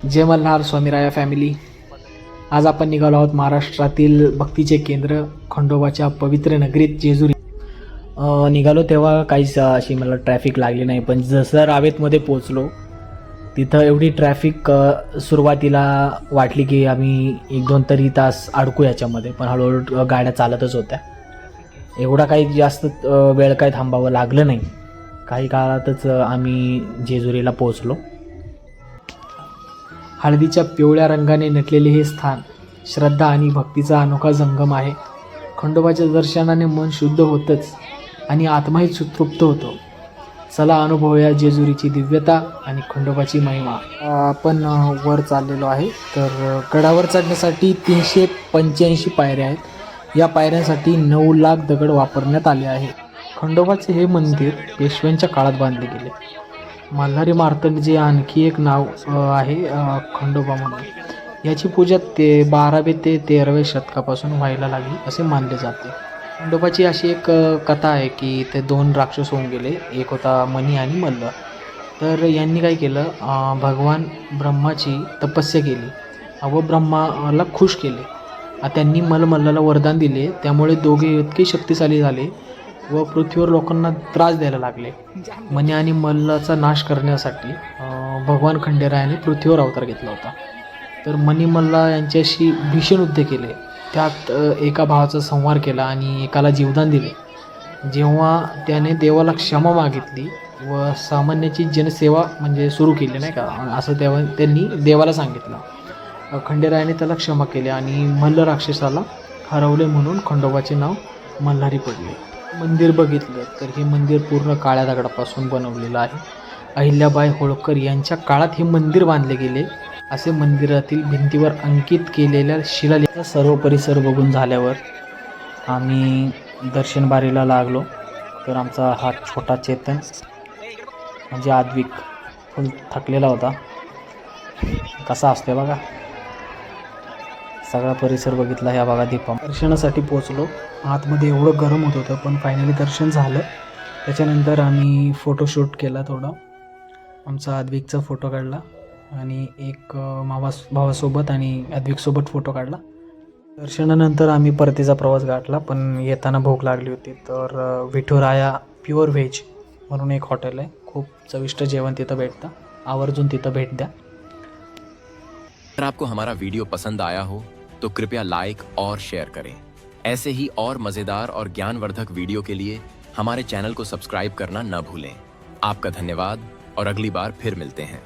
जय Malhar स्वामीराया family आज आपण निघालो आहोत महाराष्ट्रातील भक्तीचे केंद्र खंडोबाच्या पवित्र नगरीत जेजुरी. निघालो तेव्हा काहीच अशी मला ट्रॅफिक लागली नाही. पण जसं रावेतमध्ये पोचलो तिथं एवढी ट्रॅफिक सुरुवातीला वाटली की आम्ही एक दोन तरी तास अडकू याच्यामध्ये. पण हळूहळू गाड्या चालतच होत्या. एवढा काही जास्त वेळ काय थांबावं लागलं नाही. काही काळातच आम्ही जेजुरीला पोहोचलो. हळदीच्या पिवळ्या रंगाने नटलेले हे स्थान श्रद्धा आणि भक्तीचा अनोखा जंगम आहे. खंडोबाच्या दर्शनाने मन शुद्ध होतंच आणि आत्माही सुतृप्त होतो. चला अनुभवूया जेजुरीची दिव्यता आणि खंडोबाची महिमा. आपण वर चाललेलो आहे तर गडावर चढण्यासाठी तीनशे पंच्याऐंशी पायऱ्या आहेत. या पायऱ्यांसाठी नऊ लाख दगड वापरण्यात आले आहे. खंडोबाचे हे मंदिर पेशव्यांच्या काळात बांधले गेले. मल्हारी मार्तंडचे आणखी एक नाव आहे खंडोबा म्हणून. याची पूजा ते बारावे ते तेराव्या शतकापासून व्हायला लागली असे मानले जाते. खंडोबाची अशी एक कथा आहे की ते दोन राक्षस होऊन गेले एक होता मणी आणि मल्ल. तर यांनी काय केलं भगवान ब्रह्माची तपस्या केली. व ब्रह्माला खुश केले. त्यांनी मलमल्लाला वरदान दिले. त्यामुळे दोघे इतके शक्तिशाली झाले व पृथ्वीवर लोकांना त्रास द्यायला लागले. मनी आणि मल्लाचा नाश करण्यासाठी भगवान खंडेरायाने पृथ्वीवर अवतार घेतला होता. तर मनी मल्ला यांच्याशी भीषण युद्ध केले. त्यात एका भावाचा संहार केला आणि एकाला जीवदान दिले. जेव्हा त्याने देवाला क्षमा मागितली व सामान्याची जनसेवा म्हणजे सुरू केली नाही का? असं तेव्हा त्यांनी देवाला सांगितलं. खंडेरायाने त्याला क्षमा केली आणि मल्ल राक्षसाला हरवले म्हणून खंडोबाचे नाव मल्हारी पडले. मंदिर बघितलं तर हे मंदिर पूर्ण काळ्या दगडापासून बनवलेलं आहे. अहिल्याबाई होळकर यांच्या काळात हे मंदिर बांधले गेले. असे मंदिरातील भिंतीवर अंकित केलेल्या शिलालेखा सर्व परिसर बघून झाल्यावर आम्ही दर्शनबारीला लागलो. तर आमचा हा छोटा चेतन म्हणजे आद्विक फुल थकलेला होता. कसा असते बघा. सगळा परिसर बघितला ह्या भागात दीपा दर्शनासाठी पोचलो आतमध्ये एवढं गरम होत होतं पण फायनली दर्शन झालं. त्याच्यानंतर आम्ही फोटोशूट केला थोडा. आमचा अद्विकचा फोटो काढला आणि एक मावा भावासोबत आणि अद्विकसोबत फोटो काढला. दर्शनानंतर आम्ही परतीचा प्रवास गाठला पण येताना भूक लागली होती. तर विठुराया प्युअर व्हेज म्हणून एक हॉटेल आहे. खूप चविष्ट जेवण तिथं भेटतं. आवर्जून तिथं भेट द्या. अगर आपको हमारा वीडियो पसंद आया हो तो कृपया लाइक और शेयर करें। ऐसे ही और मज़ेदार और ज्ञानवर्धक वीडियो के लिए हमारे चैनल को सब्सक्राइब करना न भूलें। आपका धन्यवाद और अगली बार फिर मिलते हैं।